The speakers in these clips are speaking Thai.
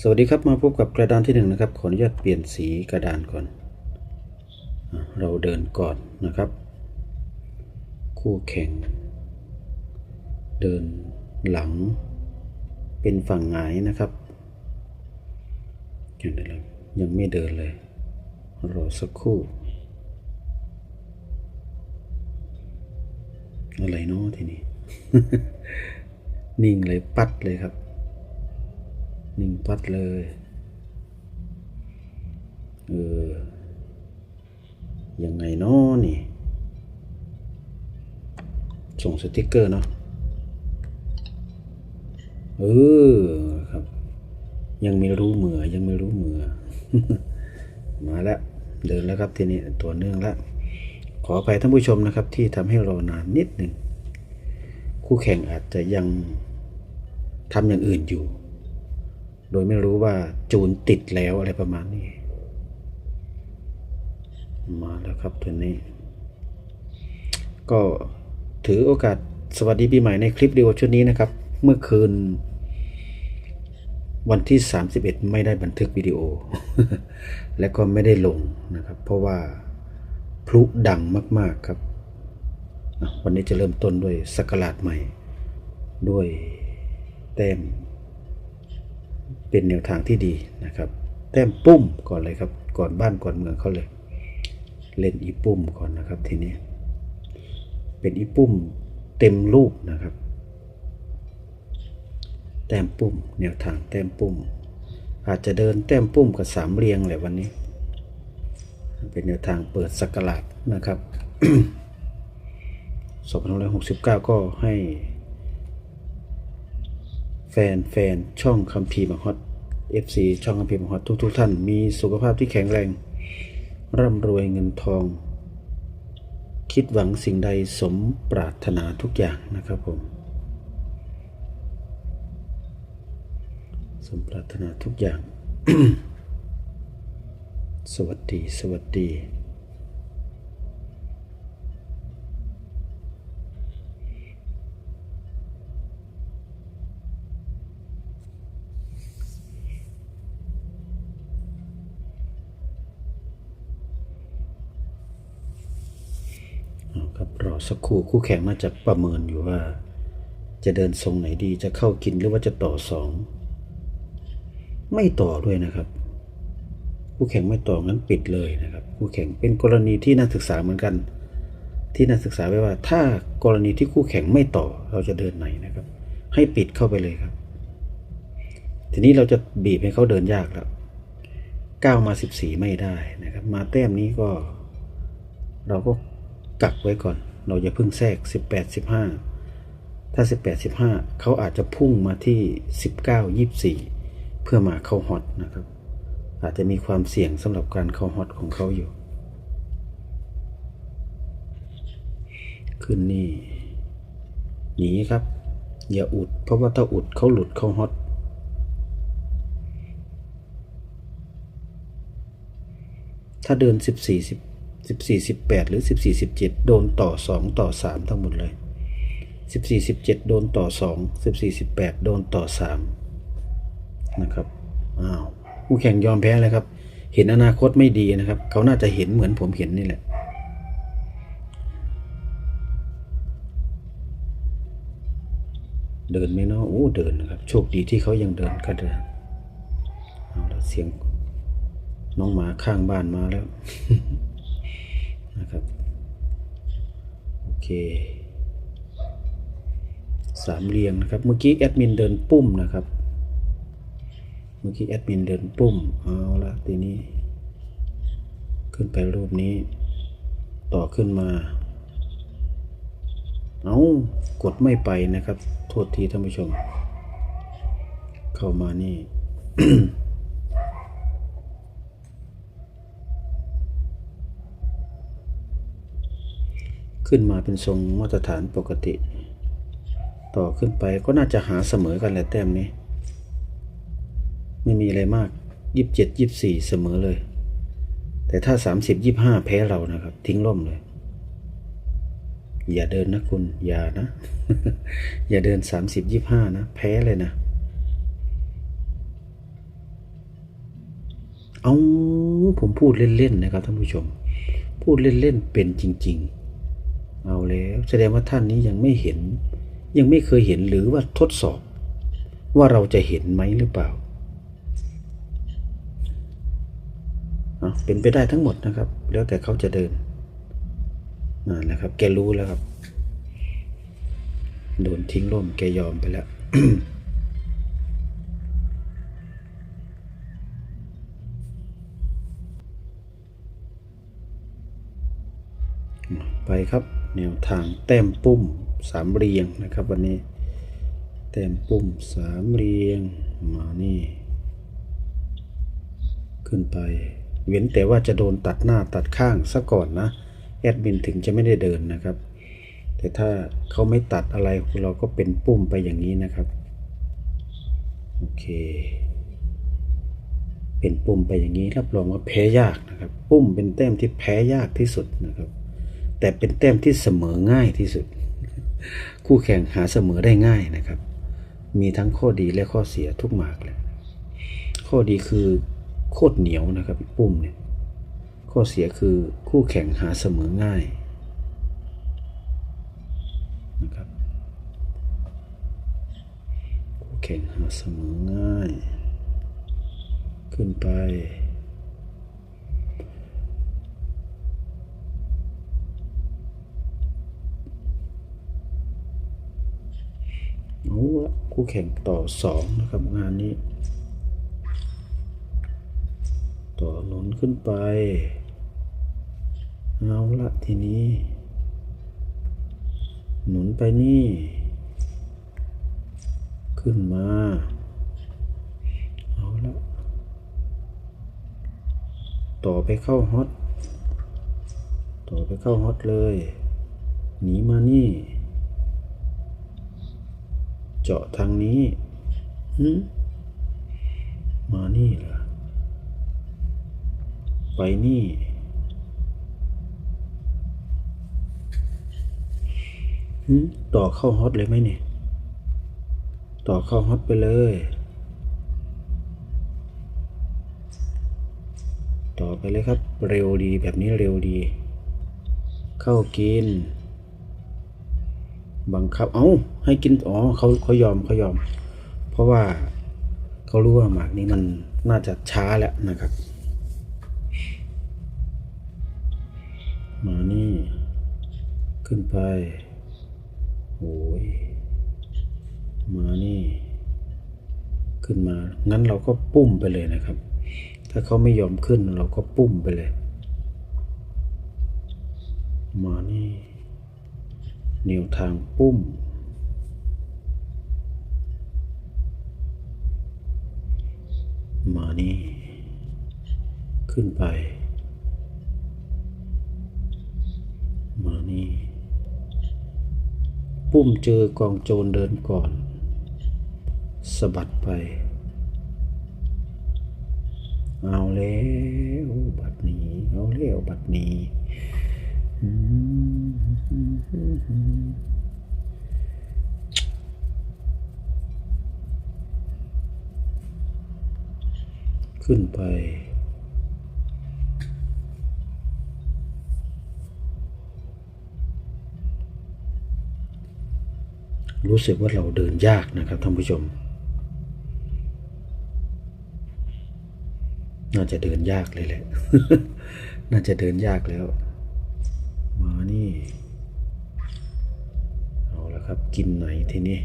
สวัสดีครับมาพบกับกระดานที่หนึ่งนะครับขออนุญาตเปลี่ยนสีกระดานก่อน เราเดินก่อนนะครับ คู่แข่ง เดินหลัง เป็นฝั่งหงายนะครับยังเดินเลยยังไม่เดินเลยรอสักครู่ อะไรเนาะทีนี้ นิ่งเลยปัดเลยครับ นิ่งปัดเลย เออ ยังไงเนาะนี่ ส่งสติกเกอร์เนาะ เออครับ ยังไม่รู้เหมือ ยังไม่รู้เหมือ มาแล้ว เดินแล้วครับทีนี้ตัวเนื่องแล้ว ขออภัยท่านผู้ชมนะครับ ที่ทำให้รอนานนิดหนึ่งคู่แข่งอาจจะยังทำอย่างอื่นอยู่ โดยไม่รู้ว่าจูนติดแล้วอะไรประมาณนี้ มาแล้วครับตัวนี้ ก็ถือโอกาสสวัสดีปีใหม่ในคลิปวิดีโอชุดนี้นะครับ เมื่อคืน วันที่ 31 ไม่ได้บันทึกวิดีโอ และก็ไม่ได้ลงนะครับ เพราะว่าพลุดังมาก ๆครับ วันนี้จะเริ่มต้นด้วยสักราชใหม่ ด้วยแต้ม เป็นแนวทางที่ดีนะครับ แต้มปุ้มก่อนเลยครับ ก่อนบ้านก่อนเมืองเขาเลย เล่นอีปุ้มก่อนนะครับทีนี้ เป็นอีปุ้มเต็มรูปนะครับ แต้มปุ้ม แนวทางแต้มปุ้ม อาจจะเดินแต้มปุ้มกับสามเรียงแหละวันนี้ เป็นแนวทางเปิดสักราชนะครับ 2569 ก็ให้ แฟนแฟนช่องคัมภีร์บังฮอต FC ช่องคัมภีร์บังฮอตทุกทุกท่านมีสุขภาพที่แข็งแรง ร่ำรวยเงินทอง คิดหวังสิ่งใดสมปรารถนาทุกอย่างนะครับผม สมปรารถนาทุกอย่าง สวัสดี สวัสดี สักครู่คู่แข่งน่าจะประเมินอยู่ว่า จะเดินทรงไหนดีจะเข้ากินหรือว่าจะต่อสองไม่ต่อด้วยนะครับ คู่แข่งไม่ต่องั้นปิดเลยนะครับคู่แข่งเป็นกรณีที่น่าศึกษาเหมือนกัน ที่น่าศึกษาไว้ว่า ถ้ากรณีที่คู่แข่งไม่ต่อเราจะเดินไหนนะครับ ให้ปิดเข้าไปเลยครับ ทีนี้เราจะบีบให้เขาเดินยากแล้วก้าวมาสิบสี่ไม่ได้นะครับ มาแต้มนี้ก็ เราก็กักไว้ก่อน เราอย่าเพิ่งแทรก 18 15 ถ้า 18 15 เขาอาจจะพุ่งมาที่ 19 24 เพื่อมาเข้าฮอตนะครับ อาจจะมีความเสี่ยงสำหรับการเข้าฮอตของเขาอยู่ ขึ้นนี่หนีครับ อย่าอุด เพราะว่าถ้าอุดเขาหลุดเข้าฮอตถ้าเดิน 14 14 18 หรือ 14 17 โดนต่อ 2 ต่อ 3 ทั้งหมดเลย 14 17 โดนต่อ 2 14 18 โดนต่อ 3 นะครับ อ้าวผู้แข่งยอมแพ้เลยครับ เห็นอนาคตไม่ดีนะครับ เขาน่าจะเห็นเหมือนผมเห็นนี่แหละเดินไหมเนาะโอ้เดินนะครับ โชคดีที่เขายังเดินก็เดินเอาแล้วเสียง น้องหมาข้างบ้านมาแล้ว นะครับโอเคสามเรียงนะครับเมื่อกี้แอดมินเดินปุ้มนะครับ เมื่อกี้แอดมินเดินปุ้มเอาละทีนี้ ขึ้นไปรูปนี้ ต่อขึ้นมาเอากดไม่ไปนะครับ โทษทีท่านผู้ชม เข้ามานี่ ขึ้นมาเป็นทรงมาตรฐานปกติ ต่อขึ้นไปก็น่าจะหาเสมอกันแหละแต้มนี้ ไม่มีอะไรมากยี่สิบเจ็ดยี่สิบสี่เสมอเลย แต่ถ้าสามสิบยี่ห้าแพ้เรานะครับ ทิ้งล่มเลย อย่าเดินนะคุณ อย่านะ อย่าเดินสามสิบยี่ห้านะ แพ้เลยนะ เอาผมพูดเล่น ๆ นะครับท่านผู้ชม พูดเล่น ๆ เป็นจริง ๆ เอาแล้วแสดงว่าท่านนี้ยังไม่เห็น ยังไม่เคยเห็นหรือว่าทดสอบ ว่าเราจะเห็นไหมหรือเปล่า เป็นไปได้ทั้งหมดนะครับ แล้วแต่เขาจะเดินนั่นแหละครับ แกรู้แล้วครับ โดนทิ้งร่มแกยอมไปแล้วไปครับ แนวทางแต้มปุ้มสามเรียงนะครับวันนี้ แต้มปุ้มสามเรียงมานี่ ขึ้นไป เว้นแต่ว่าจะโดนตัดหน้าตัดข้างซะก่อนนะ แอดมินถึงจะไม่ได้เดินนะครับ แต่ถ้าเขาไม่ตัดอะไรเราก็เป็นปุ้มไปอย่างนี้นะครับ โอเค เป็นปุ่มไปอย่างนี้รับรองว่าแพ้ยากนะครับ ปุ้มเป็นแต้มที่แพ้ยากที่สุดนะครับ แต่เป็นแต้มที่เสมอง่ายที่สุด คู่แข่งหาเสมอได้ง่ายนะครับ มีทั้งข้อดีและข้อเสียทุกหมากเลยข้อดีคือโคตรเหนียวนะครับปุ้มเนี่ยข้อเสียคือคู่แข่งหาเสมอง่ายนะครับคู่แข่งหาเสมอง่าย ขึ้นไป เอาละคู่แข่งต่อสองนะครับงานนี้ ต่อหนุนขึ้นไป เอาละทีนี้ หนุนไปนี่ ขึ้นมา เอาละต่อไปเข้าฮอต ต่อไปเข้าฮอตเลย หนีมานี่ เจาะทางนี้มานี่เหรอไปนี่ ต่อเข้าฮอตเลยไหมเนี่ย ต่อเข้าฮอตไปเลย ต่อไปเลยครับ เร็วดีแบบนี้เร็วดี เข้ากิน บังคับ เอา้า ให้กิน อ๋อเขาเขายอมเขายอม เพราะว่าเขารู้ว่าหมากนี้มันน่าจะช้าแล้วนะครับ มานี่ ขึ้นไป โอ้ย มานี่ ขึ้นมา งั้นเราก็ปุ้มไปเลยนะครับ ถ้าเขาไม่ยอมขึ้นเราก็ปุ้มไปเลย มานี่ แนวทางปุ้ม มานี่ ขึ้นไป มานี่ ปุ้มเจอกองโจรเดินก่อน สะบัดไป เอาแล้ว บัดนี้ เอาแล้ว บัดนี้ อืม ขึ้นไป รู้สึกว่าเราเดินยากนะครับท่านผู้ชม น่าจะเดินยากเลยแหละ น่าจะเดินยากแล้ว มานี่ เอาละครับ กินไหนทีนี้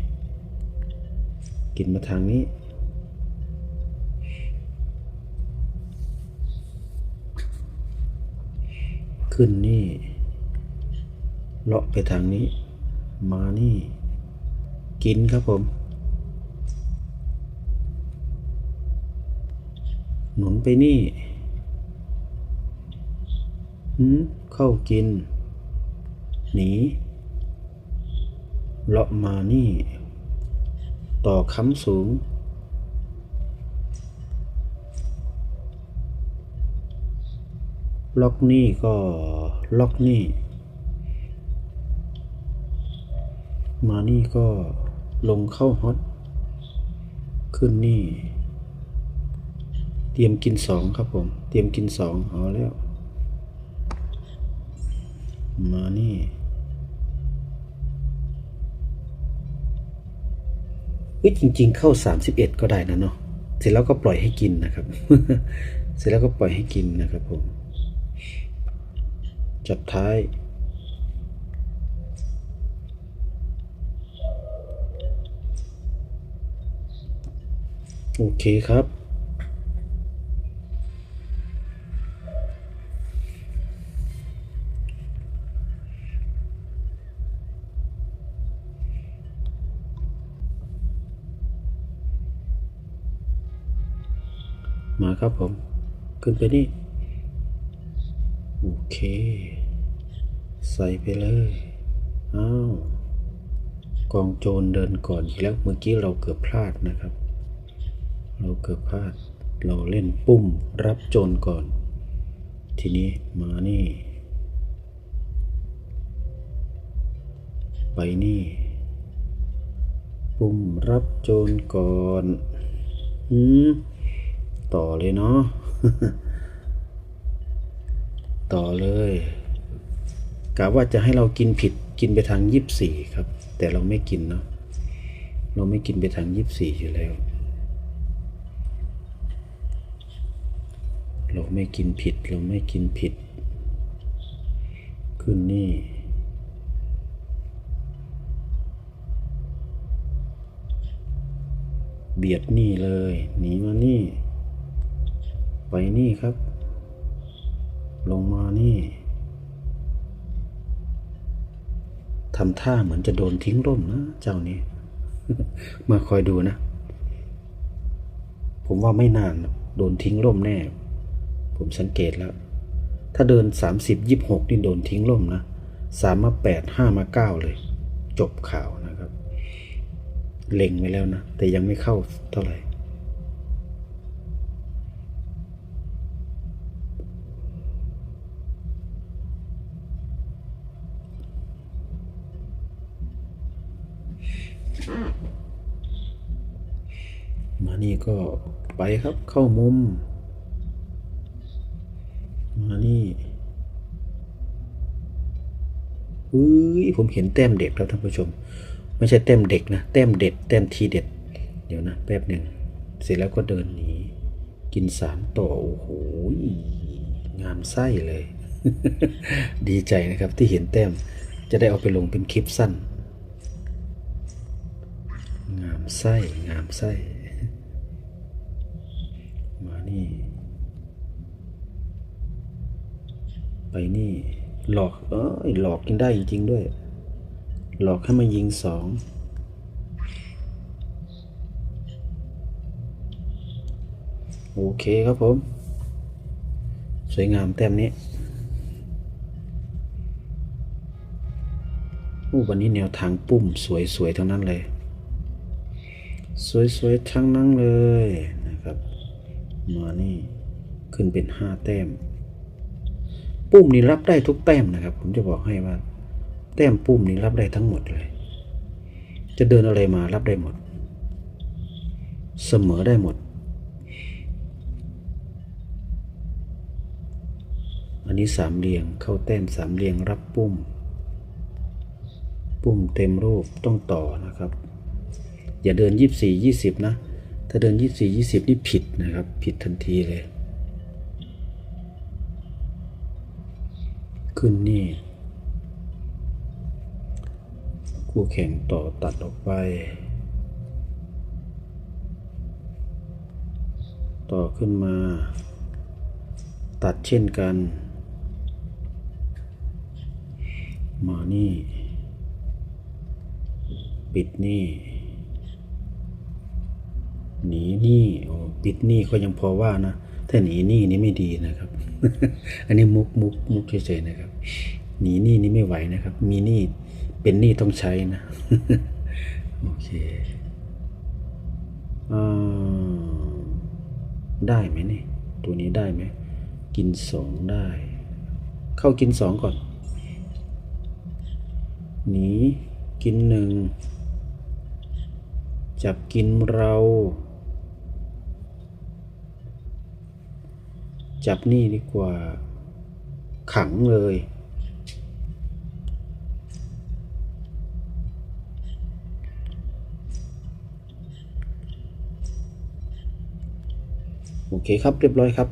กินมาทางนี้ ขึ้นนี่ เลาะไปทางนี้ มานี่ กินครับผม หนุนไปนี่หืมเข้ากิน หนี เลาะมานี่ ต่อค้ำสูง ล็อกนี่ก็ล็อกนี่ มานี่ก็ลงเข้าฮอต ขึ้นนี่ เตรียมกินสองครับผม เตรียมกินสองเอาแล้ว มานี่เฮ้ยจริง ๆ เข้า 31 ก็ได้นะเนาะ เสร็จแล้วก็ปล่อยให้กินนะครับ เสร็จแล้วก็ปล่อยให้กินนะครับผม จับท้าย โอเคครับ มาครับผม ขึ้นไปนี่ โอเค ใส่ไปเลยอ้าวกองโจรเดินก่อนแล้วเมื่อกี้เราเกือบพลาดนะครับ เราเกือบพลาด เราเล่นปุ้มรับโจรก่อน ทีนี้มานี่ ไปนี่ ปุ้มรับโจรก่อนอืมต่อเลยเนาะต่อเลย กะว่าจะให้เรากินผิดกินไปทางยี่สิบสี่ครับ แต่เราไม่กินเนาะเราไม่กินไปทางยี่สิบสี่อยู่แล้ว เราไม่กินผิดเราไม่กินผิด ขึ้นนี่เบียดนี่เลยหนีมานี่ ไปนี่ครับ ลงมานี่ ทำท่าเหมือนจะโดนทิ้งร่มนะเจ้านี้ มาคอยดูนะ ผมว่าไม่นานโดนทิ้งร่มแน่ ผมสังเกตแล้ว ถ้าเดินสามสิบยิบหกนี่โดนทิ้งร่มนะสามมาแปดห้ามาเก้าเลย จบข่าวนะครับ เล็งไว้แล้วนะ แต่ยังไม่เข้าเท่าไหร่ มานี่ก็ไปครับเข้ามุม มานี่อุ้ยผมเห็นแต้มเด็กแล้วท่านผู้ชม ไม่ใช่แต้มเด็กนะแต้มเด็ดแต้มทีเด็ด เดี๋ยวนะแป๊บหนึ่งเสร็จแล้วก็เดินหนีกินสามต่อโอ้โหงามไส้เลย ดีใจนะครับที่เห็นแต้มจะได้เอาไปลงเป็นคลิปสั้น งามไส้งามไส้ มานี่ ไป นี่ หลอกเอ้ยหลอกกินได้จริงๆด้วย หลอกให้มายิงสองโอเคครับผม สวยงามแต้มนี้โอ้วันนี้แนวทางปุ้มสวยๆทั้งนั้นเลย สวยๆทั้งนั้นเลยนะครับ มานี่ขึ้นเป็นห้าแต้ม ปุ้มนี่รับได้ทุกแต้มนะครับ ผมจะบอกให้ว่า แต้มปุ้มนี่รับได้ทั้งหมดเลย จะเดินอะไรมารับได้หมด เสมอได้หมด อันนี้สามเหลี่ยงเข้าแต้มสามเหลี่ยงรับปุ้ม ปุ้มเต็มรูปต้องต่อนะครับ อย่าเดินยี่สี่ยี่สิบนะ ถ้าเดินยี่สี่ยี่สิบนี่ผิดนะครับ ผิดทันทีเลย ขึ้นนี่คู่แข่งต่อตัดออกไป ต่อขึ้นมา ตัดเช่นกัน มานี่ ปิดนี่ หนีนี่โอ้ปิดนี่ก็ยังพอว่านะ ถ้าหนีหนี่นี่ไม่ดีนะครับ อันนี้มุกมุกมุกเฉยๆนะครับ หนีหนี่นี่ไม่ไหวนะครับ มีหนี้เป็นหนี้ต้องใช้นะโอเคอ่าได้ไหมนี่ตัวนี้ได้ไหมกินสองได้ เข้ากินสองก่อน หนีกินหนึ่งจับกินเรา จับนี่ดีกว่าขังเลย โอเคครับเรียบร้อยครับ